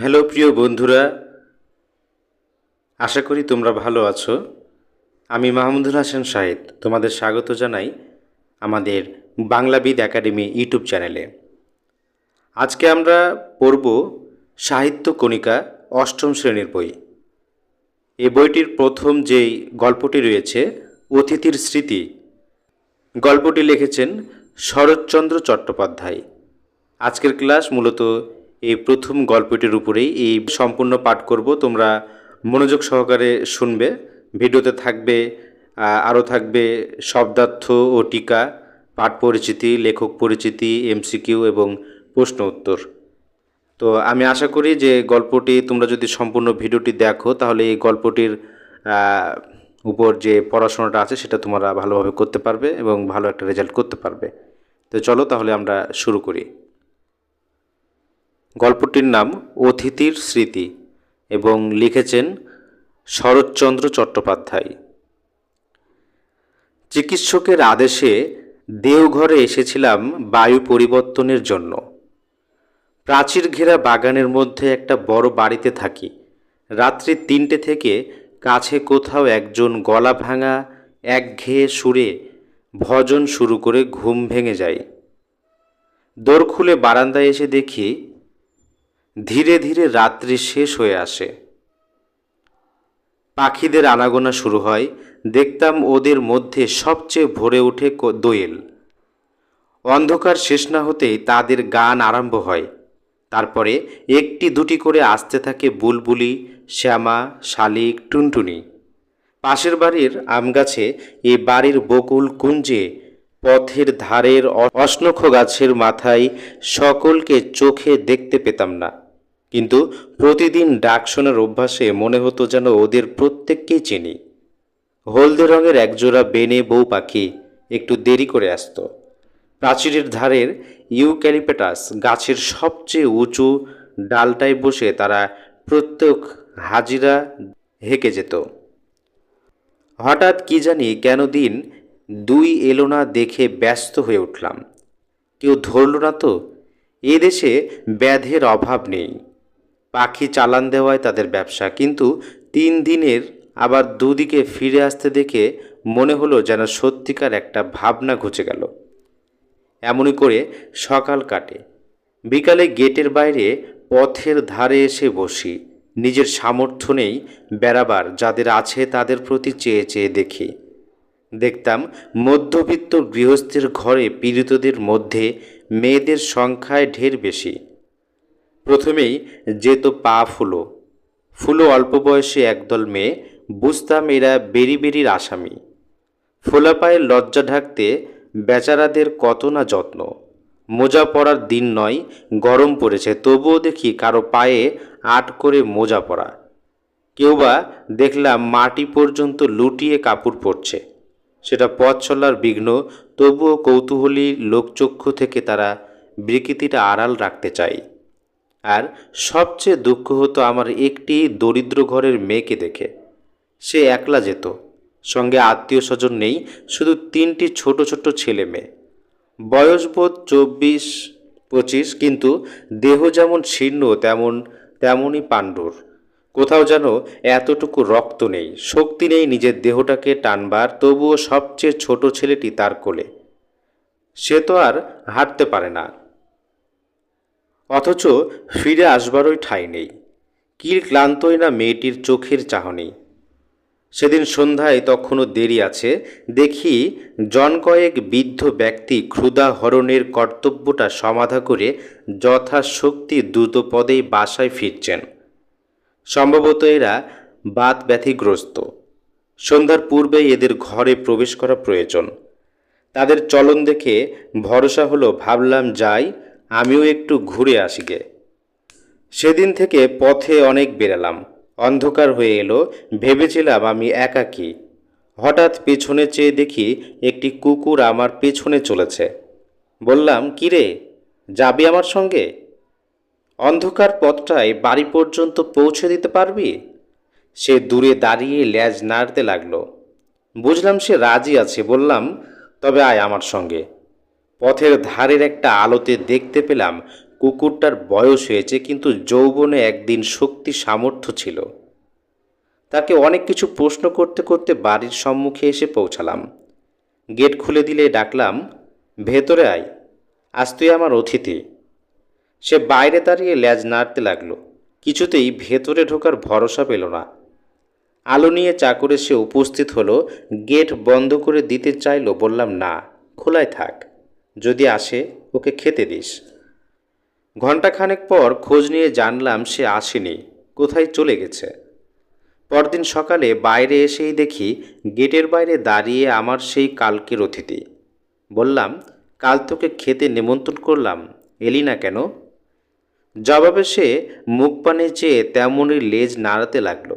Hello প্রিয় বন্ধুরা, আশা করি তোমরা ভালো আছো। আমি মাহমুদুল হাসান শাহিদ তোমাদের স্বাগত জানাই আমাদের বাংলাবিদ একাডেমি ইউটিউব চ্যানেলে। আজকে আমরা পড়ব সাহিত্য কণিকা অষ্টম শ্রেণির বই। এই বইটির প্রথম যেই গল্পটি রয়েছে, অতিথির স্মৃতি, গল্পটি লিখেছেন শরৎচন্দ্র চট্টোপাধ্যায়। আজকের ক্লাস মূলত এই প্রথম গল্পটির উপরেই এই সম্পূর্ণ পাঠ করব। তোমরা মনোযোগ সহকারে শুনবে। ভিডিওতে থাকবে আরও থাকবে শব্দার্থ ও টিকা, পাঠ পরিচিতি, লেখক পরিচিতি, এমসিকিউ এবং প্রশ্ন উত্তর। তো আমি আশা করি যে গল্পটি তোমরা যদি সম্পূর্ণ ভিডিওটি দেখো, তাহলে এই গল্পটির উপর যে পড়াশোনাটা আছে, সেটা তোমরা ভালোভাবে করতে পারবে এবং ভালো একটা রেজাল্ট করতে পারবে। তো চলো তাহলে আমরা শুরু করি। গল্পটির নাম অতিথির স্মৃতি এবং লিখেছেন শরৎচন্দ্র চট্টোপাধ্যায়। চিকিৎসকের আদেশে দেওঘরে এসেছিলাম বায়ু পরিবর্তনের জন্য। প্রাচীর ঘেরা বাগানের মধ্যে একটা বড় বাড়িতে থাকি। রাত্রি তিনটে থেকে কাছে কোথাও একজন গলা ভাঙা একঘেয়ে সুরে ভজন শুরু করে ঘুম ভেঙে যায়। দোর খুলে বারান্দায় এসে দেখি ধীরে ধীরে রাত্রি শেষ হয়ে আসে। পাখিদের আনাগোনা শুরু হয়। দেখতাম ওদের মধ্যে সবচেয়ে ভরে ওঠে দোয়েল। অন্ধকার শেষ না হতেই তাদের গান আরম্ভ হয়। তারপরে একটি দুটি করে আসতে থাকে বুলবুলি, শ্যামা, শালিক, টুনটুনি। পাশের বাড়ির আম গাছে এই বাড়ির বকুল কুঞ্জে পথের ধারের অশ্নখ গাছের মাথায় সকলকে চোখে দেখতে পেতাম না। কিন্তু প্রতিদিন ডাক শোনার অভ্যাসে মনে হতো যেন ওদের প্রত্যেককেই চিনি। হলদে রঙের একজোড়া বেনে বউ পাখি একটু দেরি করে আসতো। প্রাচীরের ধারের ইউক্যালিপটাস গাছের সবচেয়ে উঁচু ডালটায় বসে তারা প্রত্যেক হাজিরা হেঁকে যেত। হঠাৎ কি জানি কেন দিন দুই এলো না দেখে ব্যস্ত হয়ে উঠলাম। কেউ ধরল না তো? এদেশে ব্যাধের অভাব নেই। পাখি চালান দেওয়ায় তাদের ব্যবসা। কিন্তু তিন দিনের আবার দুদিকে ফিরে আসতে দেখে মনে হলো যেন সত্যিকার একটা ভাবনা ঘুচে গেল। এমনই করে সকাল কাটে। বিকালে গেটের বাইরে পথের ধারে এসে বসি। নিজের সামর্থ্য নেই বেড়াবার, যাদের আছে তাদের প্রতি চেয়ে চেয়ে দেখি। দেখতাম মধ্যবিত্ত গৃহস্থের ঘরে পীড়িতদের মধ্যে মেয়েদের সংখ্যায় ঢের বেশি। প্রথমেই যেত পা ফুলো। ফুলো অল্প বয়সে একদল মেয়ে বুঝতাম এরা বেরি বেরির আসামি। ফোলা পায়ের লজ্জা ঢাকতে বেচারাদের কত না যত্ন। মোজা পরার দিন নয়, গরম পড়েছে, তবুও দেখি কারও পায়ে আট করে মোজা পরা। কেউ বা দেখলাম মাটি পর্যন্ত লুটিয়ে কাপড় পরছে। সেটা পথ চলার বিঘ্ন, তবুও কৌতূহলী লোকচক্ষু থেকে তারা বিকৃতিটা আড়াল রাখতে চায়। আর সবচেয়ে দুঃখ হতো আমার একটি দরিদ্র ঘরের মেয়েকে দেখে। সে একলা যেত, সঙ্গে আত্মীয় স্বজন নেই, শুধু তিনটি ছোট ছোট ছেলে মেয়ে। বয়সবোধ চব্বিশ, পঁচিশ, কিন্তু দেহ যেমন শীর্ণ, তেমন, তেমনই পাণ্ডুর। কোথাও যেন এতটুকু রক্ত নেই, শক্তি নেই নিজের দেহটাকে টানবার, তবুও সবচেয়ে ছোট ছেলেটি তার কোলে। সে তো আর হাঁটতে পারে না। অথচ ফিরে আসবারই ঠাঁই নেই। কি ক্লান্তই না মেয়েটির চোখের চাহনি। সেদিন সন্ধ্যায় তখনও দেরি আছে, দেখি জন কয়েক বৃদ্ধ ব্যক্তি ক্ষুধা হরণের কর্তব্যটা সমাধা করে যথাশক্তি দ্রুত পদেই বাসায় ফিরছেন। সম্ভবত এরা বাত ব্যথিগ্রস্ত। সন্ধ্যার পূর্বেই এদের ঘরে প্রবেশ করা প্রয়োজন। তাদের চলন দেখে ভরসা হলো, ভাবলাম যাই আমিও একটু ঘুরে আসি গে। সেদিন থেকে পথে অনেক বেরালাম অন্ধকার হয়ে এলো, ভেবেছিলাম আমি একাকী। হঠাৎ পেছনে চেয়ে দেখি একটি কুকুর আমার পেছনে চলেছে। বললাম কিরে যাবি আমার সঙ্গে? অন্ধকার পথটায় বাড়ি পর্যন্ত পৌঁছে দিতে পারবি? সে দূরে দাঁড়িয়ে ল্যাজ নাড়তে লাগল। বুঝলাম সে রাজি আছে। বললাম, তবে আয় আমার সঙ্গে। পথের ধারের একটা আলোতে দেখতে পেলাম কুকুরটার বয়স হয়েছে কিন্তু যৌবনে একদিন শক্তি সামর্থ্য ছিল। তাকে অনেক কিছু প্রশ্ন করতে করতে বাড়ির সম্মুখে এসে পৌঁছালাম। গেট খুলে দিলে ডাকলাম, ভেতরে আয়, আজ তুই আমার অতিথি। সে বাইরে দাঁড়িয়ে ল্যাজ নাড়তে লাগল। কিছুতেই ভেতরে ঢোকার ভরসা পেল না। আলো নিয়ে চাকরে সে উপস্থিত হলো, গেট বন্ধ করে দিতে চাইলো, বললাম, না খোলায় থাক। যদি আসে, ওকে খেতে দিস। ঘণ্টাখানেক পর খোঁজ নিয়ে জানলাম সে আসেনি, কোথায় চলে গেছে। পরদিন সকালে বাইরে এসেই দেখি গেটের বাইরে দাঁড়িয়ে আমার সেই কালকের অতিথি। বললাম, কাল তোকে খেতে নিমন্ত্রণ করলাম, এলি না কেন? জবাবে সে মুখ পানে চেয়ে তেমনই লেজ নাড়াতে লাগল।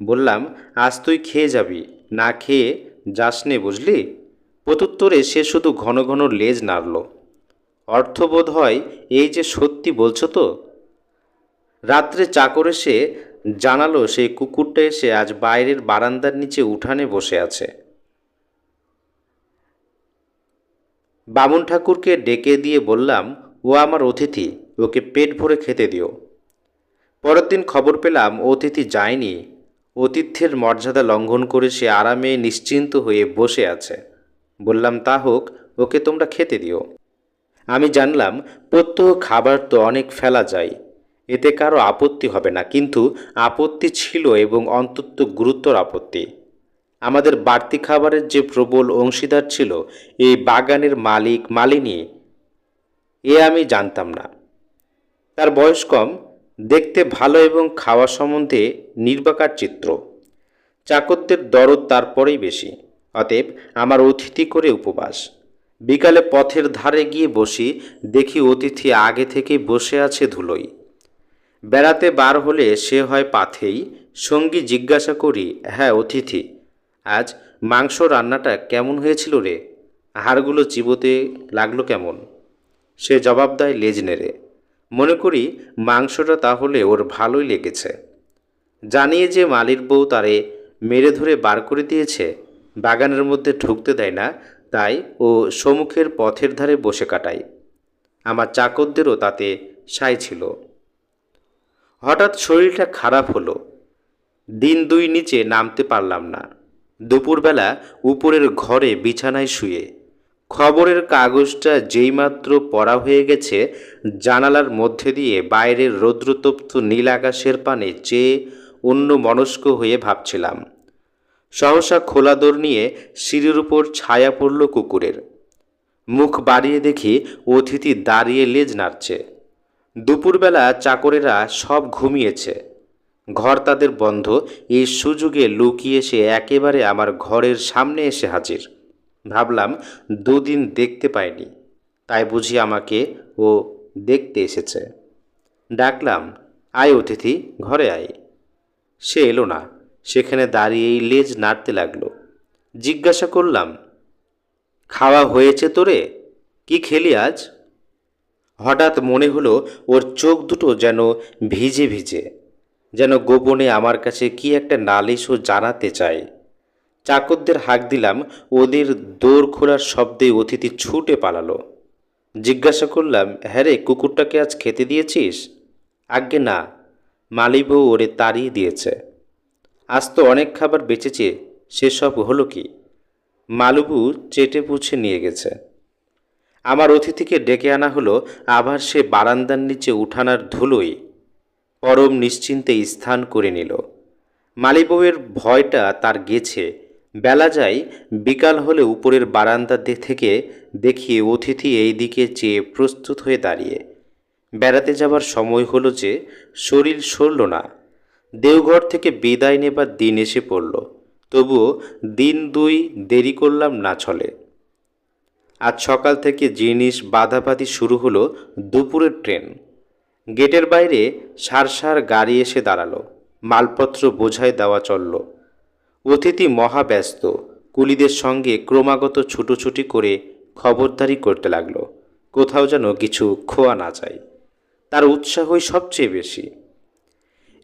বললাম, আজ তুই খেয়ে যাবি, না খেয়ে যাস নে বুঝলি? প্রত্যুত্তরে সে শুধু ঘন ঘন লেজ নাড়ল। অর্থবোধ হয়, এই যে সত্যি বলছো তো? রাত্রে চাকর এসে জানালো, সেই কুকুরটা এসে আজ বাইরের বারান্দার নিচে উঠানে বসে আছে। বামুন ঠাকুরকে ডেকে দিয়ে বললাম, ও আমার অতিথি, ওকে পেট ভরে খেতে দিও। পরের দিন খবর পেলাম, অতিথি যায়নি। অতিথ্যের মর্যাদা লঙ্ঘন করে সে আরামে নিশ্চিন্ত হয়ে বসে আছে। বললাম, তা হোক, ওকে তোমরা খেতে দিও। আমি জানলাম, প্রত্যহ খাবার তো অনেক ফেলা যায়, এতে কারও আপত্তি হবে না, কিন্তু আপত্তি ছিল এবং অন্তত গুরুতর আপত্তি। আমাদের বাড়তি খাবারের যে প্রবল অংশীদার ছিল, এই বাগানের মালিক মালিনী, এ আমি জানতাম না। তার বয়স কম, দেখতে ভালো এবং খাওয়া সম্বন্ধে নির্বাকার চিত্র। চাকরদের দরদ তারপরেই বেশি। অতএব আমার অতিথি করে উপবাস। বিকালে পথের ধারে গিয়ে বসি, দেখি অতিথি আগে থেকেই বসে আছে ধুলোই বেড়াতে বার হলে সে হয় পাথেই, সঙ্গী জিজ্ঞাসা করি হ্যাঁ অতিথি, আজ মাংস রান্নাটা কেমন হয়েছিল রে? হাড়গুলো চিবোতে লাগল কেমন? সে জবাব দেয়, লেজ নেড়ে। মনে করি মাংসটা তাহলে ওর ভালোই লেগেছে। জানিয়ে যে মালির বউ তারে মেরে ধরে বার করে দিয়েছে বাগানের মধ্যে ঢুকতে দেয় না, তাই ও সম্মুখের পথের ধারে বসে কাটায়। আমার চাকরদেরও তাতে সাই ছিল। হঠাৎ শরীরটা খারাপ হলো। দিন দুই নিচে নামতে পারলাম না। দুপুরবেলা উপরের ঘরে বিছানায় শুয়ে। খবরের কাগজটা যেইমাত্র পড়া হয়ে গেছে, জানালার মধ্যে দিয়ে বাইরের রৌদ্রতপ্ত নীল আকাশের পানে চেয়ে অন্য মনস্ক হয়ে ভাবছিলাম সহসা খোলা দোর নিয়ে সিঁড়ির উপর ছায়া পড়ল কুকুরের। মুখ বাড়িয়ে দেখি অতিথি দাঁড়িয়ে লেজ নাড়ছে। দুপুরবেলা চাকরেরা সব ঘুমিয়েছে। ঘর তাদের বন্ধ, এই সুযোগে লুকিয়ে সে একেবারে আমার ঘরের সামনে এসে হাজির। ভাবলাম, দুদিন দেখতে পাইনি, তাই বুঝি আমাকে ও দেখতে এসেছে। ডাকলাম, আয় অতিথি, ঘরে আয়। সে এলো না। সেখানে দাঁড়িয়েই লেজ নাড়তে লাগল। জিজ্ঞাসা করলাম, খাওয়া হয়েছে তোরে? কি খেলি আজ? হঠাৎ মনে হলো ওর চোখ দুটো যেন ভিজে ভিজে, যেন গোপনে আমার কাছে কি একটা নালিশ ও জানাতে চায়। চাকরদের হাঁক দিলাম, ওদের দৌড় খোলার শব্দে অতিথি ছুটে পালালো। জিজ্ঞাসা করলাম হ্যাঁ রে, কুকুরটাকে আজ খেতে দিয়েছিস? আজ্ঞে না মালিবউ ওরে তাড়িয়ে দিয়েছে। আজ তো অনেক খাবার বেঁচেছে সেসব হলো কি? মালুবু চেটে পুছে নিয়ে গেছে। আমার অতিথিকে ডেকে আনা হলো, আবার সে বারান্দার নিচে উঠানার ধুলোই পরম নিশ্চিন্তে স্থান করে নিল। মালিবউয়ের ভয়টা তার গেছে। বেলা যায়, বিকাল হলে উপরের বারান্দা থেকে দেখি অতিথি এই দিকে চেয়ে প্রস্তুত হয়ে দাঁড়িয়ে। বেড়াতে যাবার সময় হলো যে, শরীর সরল না। দেওঘর থেকে বিদায় নেবার দিন এসে পড়ল। তবুও দিন দুই দেরি করলাম না চলে আজ সকাল থেকে জিনিস বাধাবাধি শুরু হলো দুপুরের ট্রেন। গেটের বাইরে সার সার গাড়ি এসে দাঁড়াল। মালপত্র বোঝাই দেওয়া চলল। অতিথি মহাব্যস্ত, কুলিদের সঙ্গে ক্রমাগত ছুটোছুটি করে খবরদারি করতে লাগল। কোথাও যেন কিছু খোয়া না যায় তার উৎসাহই সবচেয়ে বেশি।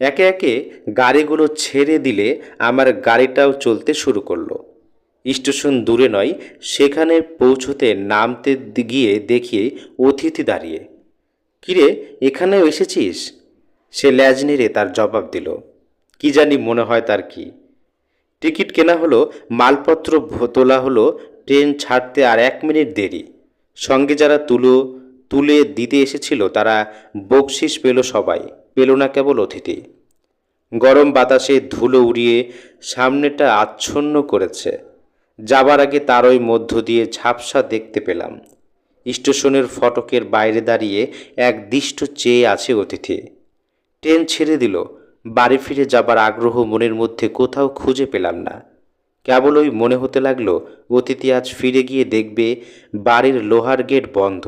একে একে গাড়িগুলো ছেড়ে দিলে আমার গাড়িটাও চলতে শুরু করল। স্টেশন দূরে নয়, সেখানে পৌঁছতে নামতে গিয়ে দেখি অতিথি দাঁড়িয়ে। কিরে, এখানেও এসেছিস? সে ল্যাজ নেড়ে তার জবাব দিল। কি জানি মনে হয় তার কি? টিকিট কেনা হলো, মালপত্র তোলা হলো, ট্রেন ছাড়তে আর এক মিনিট দেরি। সঙ্গে যারা তুলো, তুলে দিতে এসেছিল, তারা বকশিস পেল সবাই। পেল না কেবল অতিথি। গরম বাতাসে ধুলো উড়িয়ে সামনেটা আচ্ছন্ন করেছে। যাবার আগে তার ওই মধ্য দিয়ে ঝাপসা দেখতে পেলাম। স্টেশনের ফটকের বাইরে দাঁড়িয়ে এক দৃষ্ট চেয়ে আছে অতিথি। ট্রেন ছেড়ে দিল। বাড়ি ফিরে যাবার আগ্রহ মনের মধ্যে কোথাও খুঁজে পেলাম না। কেবল ওই মনে হতে লাগল, অতিথি আজ ফিরে গিয়ে দেখবে বাড়ির লোহার গেট বন্ধ,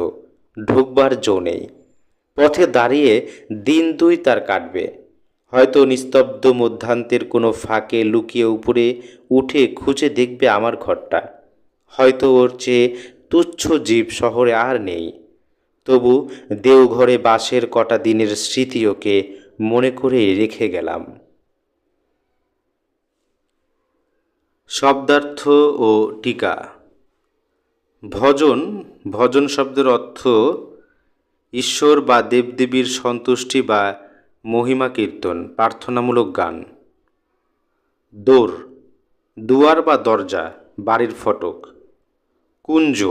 ঢুকবার জো নেই। পথে দাঁড়িয়ে দিন দুই তার কাটবে। হয়তো নিস্তব্ধ মধ্যান্তের কোনো ফাঁকে লুকিয়ে উপরে উঠে খুঁজে দেখবে আমার ঘরটা। হয়তো ওর চেয়ে তুচ্ছ জীব শহরে আর নেই। তবু দেওঘরে বাসের কটা দিনের স্মৃতি ওকে মনে করে রেখে গেলাম। শব্দার্থ ও টিকা। ভজন ভজন শব্দের অর্থ ঈশ্বর বা দেবদেবীর সন্তুষ্টি বা মহিমা কীর্তন প্রার্থনামূলক গান। দোর, দুয়ার বা দরজা, বাড়ির ফটক। কুঞ্জ,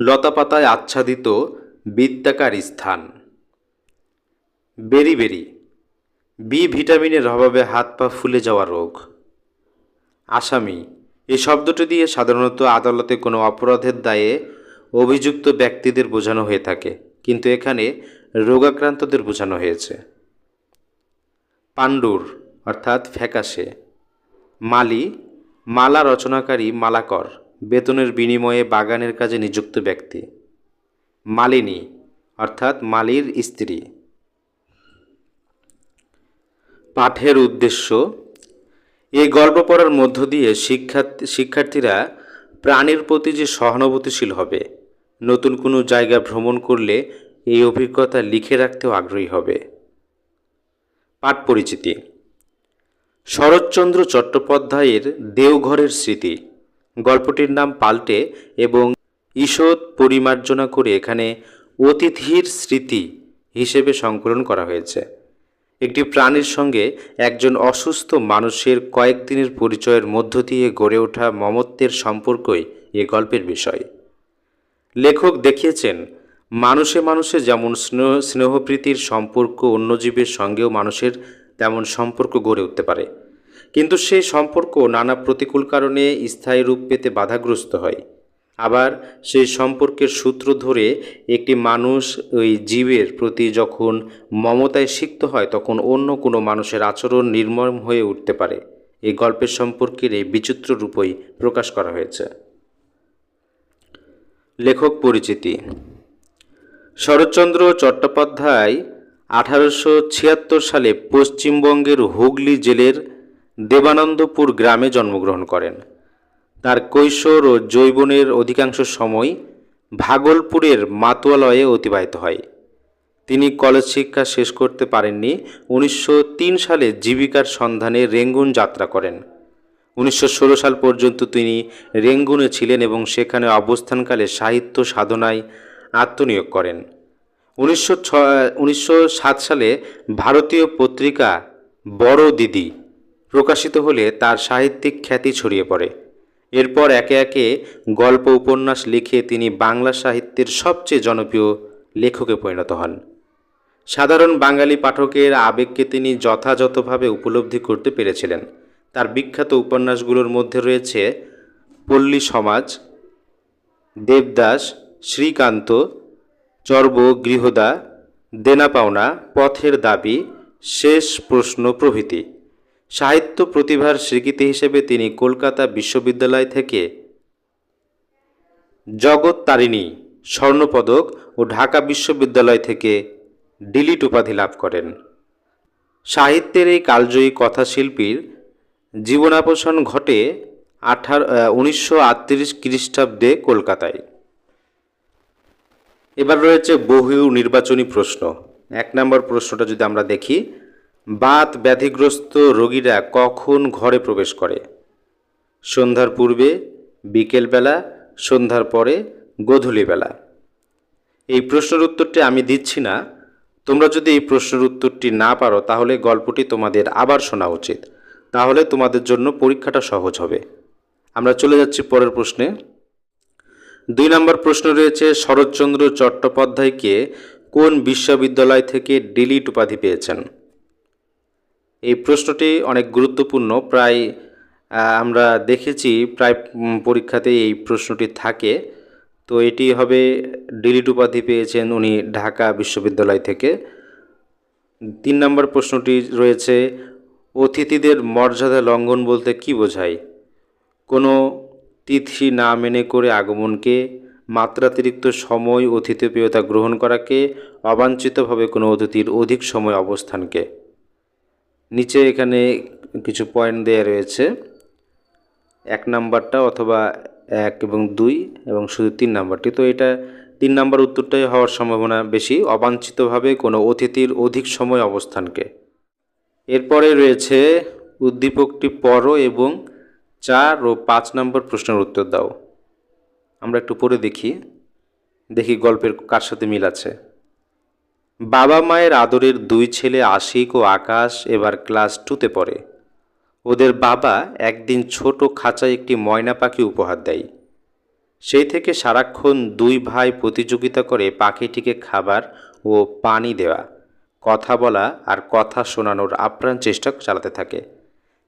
লতাপাতায় আচ্ছাদিত বৃত্তাকার স্থান। বেরি বেরি, বি ভিটামিনের অভাবে হাত পা ফুলে যাওয়া রোগ। আসামি এই শব্দটি দিয়ে সাধারণত আদালতে কোনো অপরাধের দায়ে অভিযুক্ত ব্যক্তিদের বোঝানো হয়ে থাকে, কিন্তু এখানে রোগাক্রান্তদের বোঝানো হয়েছে। পাণ্ডুর, অর্থাৎ ফ্যাকাশে। মালি, মালা রচনাকারী মালাকর, বেতনের বিনিময়ে বাগানের কাজে নিযুক্ত ব্যক্তি। মালিনী, অর্থাৎ মালির স্ত্রী। পাঠের উদ্দেশ্য এই গল্প পড়ার মধ্য দিয়ে শিক্ষার্থী শিক্ষার্থীরা প্রাণীর প্রতি যে সহানুভূতিশীল হবে, নতুন কোনো জায়গা ভ্রমণ করলে এই অভিজ্ঞতা লিখে রাখতেও আগ্রহী হবে। পাঠ পরিচিতি। শরৎচন্দ্র চট্টোপাধ্যায়ের দেওঘরের স্মৃতি। গল্পটির নাম পাল্টে এবং ঈষৎ পরিমার্জনা করে এখানে অতিথির স্মৃতি হিসেবে সংকলন করা হয়েছে। একটি প্রাণীর সঙ্গে একজন অসুস্থ মানুষের কয়েকদিনের পরিচয়ের মধ্য দিয়ে গড়ে ওঠা মমত্বের সম্পর্কই এ গল্পের বিষয়। লেখক দেখিয়েছেন, মানুষে মানুষে যেমন স্নেহ, স্নেহপ্রীতির সম্পর্ক অন্য জীবের সঙ্গেও মানুষের তেমন সম্পর্ক গড়ে উঠতে পারে। কিন্তু সেই সম্পর্ক নানা প্রতিকূল কারণে স্থায়ী রূপ পেতে বাধাগ্রস্ত হয়। আবার সেই সম্পর্কের সূত্র ধরে একটি মানুষ ওই জীবের প্রতি যখন মমতায় সিক্ত হয়, তখন অন্য কোনো মানুষের আচরণ নির্মম হয়ে উঠতে পারে। এই গল্পের সম্পর্কের এই বিচিত্র রূপই প্রকাশ করা হয়েছে। লেখক পরিচিতি। শরৎচন্দ্র চট্টোপাধ্যায় আঠারোশো ছিয়াত্তর সালে পশ্চিমবঙ্গের হুগলি জেলের দেবানন্দপুর গ্রামে জন্মগ্রহণ করেন। তার কৈশোর ও যৌবনের অধিকাংশ সময় ভাগলপুরের মাতোয়ালয়ে অতিবাহিত হয়। তিনি কলেজ শিক্ষা শেষ করতে পারেননি। উনিশশো তিন সালে জীবিকার সন্ধানে রেঙ্গুন যাত্রা করেন। উনিশশো ষোলো সাল পর্যন্ত তিনি রেঙ্গুনে ছিলেন এবং সেখানে অবস্থানকালে সাহিত্য সাধনায় আত্মনিয়োগ করেন। উনিশশো ছ সালে ভারতীয় পত্রিকা বড় দিদি প্রকাশিত হলে তার সাহিত্যিক খ্যাতি ছড়িয়ে পড়ে। এরপর একে একে গল্প উপন্যাস লিখে তিনি বাংলা সাহিত্যের সবচেয়ে জনপ্রিয় লেখকে পরিণত হন। সাধারণ বাঙালি পাঠকের আবেগকে তিনি যথাযথভাবে উপলব্ধি করতে পেরেছিলেন। তার বিখ্যাত উপন্যাসগুলোর মধ্যে রয়েছে পল্লী সমাজ, দেবদাস, শ্রীকান্ত, চর্ব, গৃহদা, দেনা পাওনা, পথের দাবি, শেষ প্রশ্ন প্রভৃতি। সাহিত্য প্রতিভার স্বীকৃতি হিসেবে তিনি কলকাতা বিশ্ববিদ্যালয় থেকে জগৎ তারিণী স্বর্ণপদক ও ঢাকা বিশ্ববিদ্যালয় থেকে ডিলিট উপাধি লাভ করেন। সাহিত্যের এই কালজয়ী কথাশিল্পীর জীবনাবসান ঘটে আঠারো উনিশশো আটত্রিশ খ্রিস্টাব্দে কলকাতায়। এবার রয়েছে বহু নির্বাচনী প্রশ্ন। এক নম্বর প্রশ্নটা যদি আমরা দেখি বাত ব্যাধিগ্রস্ত রোগীরা কখন ঘরে প্রবেশ করে? সন্ধ্যার পূর্বে, বিকেলবেলা, সন্ধ্যার পরে, গোধূলিবেলা। এই প্রশ্নের উত্তরটি আমি দিচ্ছি না। তোমরা যদি এই প্রশ্নের উত্তরটি না পারো, তাহলে গল্পটি তোমাদের আবার শোনা উচিত। তাহলে তোমাদের জন্য পরীক্ষাটা সহজ হবে। আমরা চলে যাচ্ছি পরের প্রশ্নে। দুই নম্বর প্রশ্ন রয়েছে, শরৎচন্দ্র চট্টোপাধ্যায়কে কোন বিশ্ববিদ্যালয় থেকে ডিলিট উপাধি পেয়েছেন? এই প্রশ্নটি অনেক গুরুত্বপূর্ণ। প্রায় আমরা দেখেছি প্রায় পরীক্ষাতে এই প্রশ্নটি থাকে। তো এটি হবে ডিলিট উপাধি পেয়েছেন উনি ঢাকা বিশ্ববিদ্যালয় থেকে। তিন নম্বর প্রশ্নটি রয়েছে, অতিথিদের মর্যাদা লঙ্ঘন বলতে কি বোঝায়? কোনো তিথি না মেনে করে আগমনকে, মাত্রাতিরিক্ত সময় অতিথিপ্রিয়তা গ্রহণ করাকে, অবাঞ্ছিতভাবে কোনো অতিথির অধিক সময় অবস্থানকে। নিচে এখানে কিছু পয়েন্ট দেওয়া রয়েছে। এক নাম্বারটা অথবা এক এবং দুই এবং শুধু তিন নাম্বারটি। তো এটা তিন নাম্বার উত্তরটাই হওয়ার সম্ভাবনা বেশি, অবাঞ্ছিতভাবে কোনো অতিথির অধিক সময় অবস্থানকে। এরপরে রয়েছে উদ্দীপকটি পড়ো এবং চার ও পাঁচ নম্বর প্রশ্নের উত্তর দাও। আমরা একটু পড়ে দেখি দেখি গল্পের কার সাথে মিল আছে। বাবা মায়ের আদরের দুই ছেলে আশিক ও আকাশ এবার ক্লাস টুতে পড়ে। ওদের বাবা একদিন ছোট খাঁচায় একটি ময়না পাখি উপহার দেয়। সেই থেকে সারাক্ষণ দুই ভাই প্রতিযোগিতা করে পাখিটিকে খাবার ও পানি দেওয়া, কথা বলা আর কথা শোনানোর আপ্রাণ চেষ্টা চালাতে থাকে।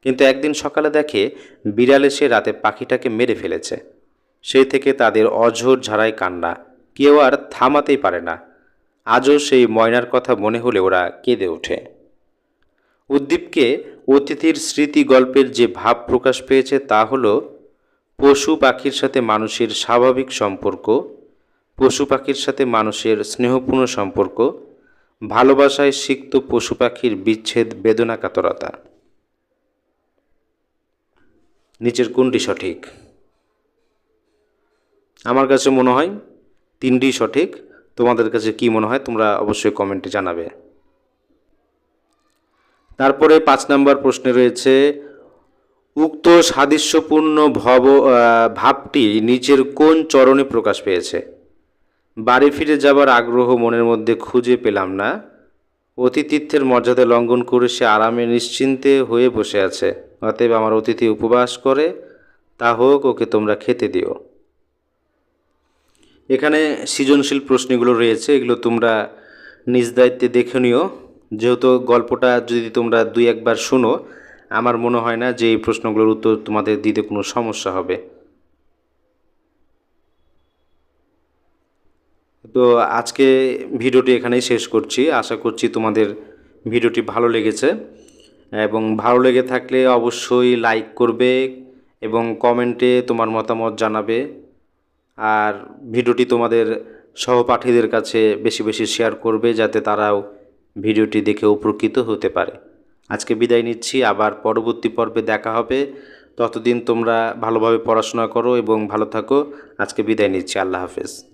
কিন্তু একদিন সকালে দেখে বিড়াল এসে রাতে পাখিটাকে মেরে ফেলেছে। সেই থেকে তাদের অঝোর ঝাড়াই কান্না, কেউ আর থামাতেই পারে না। আজও সেই ময়নার কথা মনে হলে ওরা কেঁদে ওঠে। উদ্দীপকে অতিথির স্মৃতি গল্পের যে ভাব প্রকাশ পেয়েছে তা হল পশু পাখির সাথে মানুষের স্বাভাবিক সম্পর্ক, পশু পাখির সাথে মানুষের স্নেহপূর্ণ সম্পর্ক, ভালোবাসায় সিক্ত পশু পাখির বিচ্ছেদ বেদনা কাতরতা নিচের কোনটি সঠিক? আমার কাছে মনে হয় তিনটি সঠিক। তোমাদের কাছে কি মনে হয় তোমরা অবশ্যই কমেন্টে জানাবে। তারপরে পাঁচ নম্বর প্রশ্নে রয়েছে, উক্ত সাদৃশ্যপূর্ণ ভব ভাবটি নিচের কোন চরণে প্রকাশ পেয়েছে? বাড়ি ফিরে যাবার আগ্রহ মনের মধ্যে খুঁজে পেলাম না। অতিথিত্বের মর্যাদা লঙ্ঘন করে সে আরামে নিশ্চিন্তে হয়ে বসে আছে। অতএব আমার অতিথি উপবাস করে, তা হোক, ওকে তোমরা খেতে দিও। এখানে সৃজনশীল প্রশ্নগুলো রয়েছে, এগুলো তোমরা নিজ দায়িত্বে দেখে নিও। যেহেতু গল্পটা যদি তোমরা দুই একবার শোনো, আমার মনে হয় না যে এই প্রশ্নগুলোর উত্তর তোমাদের দিতে কোনো সমস্যা হবে। তো আজকে ভিডিওটি এখানেই শেষ করছি। আশা করছি তোমাদের ভিডিওটি ভালো লেগেছে। এবং ভালো লেগে থাকলে অবশ্যই লাইক করবে এবং কমেন্টে তোমার মতামত জানাবে। আর ভিডিওটি তোমাদের সহপাঠীদের কাছে বেশি বেশি শেয়ার করবে যাতে তারাও ভিডিওটি দেখে উপকৃত হতে পারে। আজকে বিদায় নিচ্ছি, আবার পরবর্তী পর্বে দেখা হবে। ততদিন তোমরা ভালোভাবে পড়াশোনা করো এবং ভালো থাকো। আজকে বিদায় নিচ্ছি, আল্লাহ হাফেজ।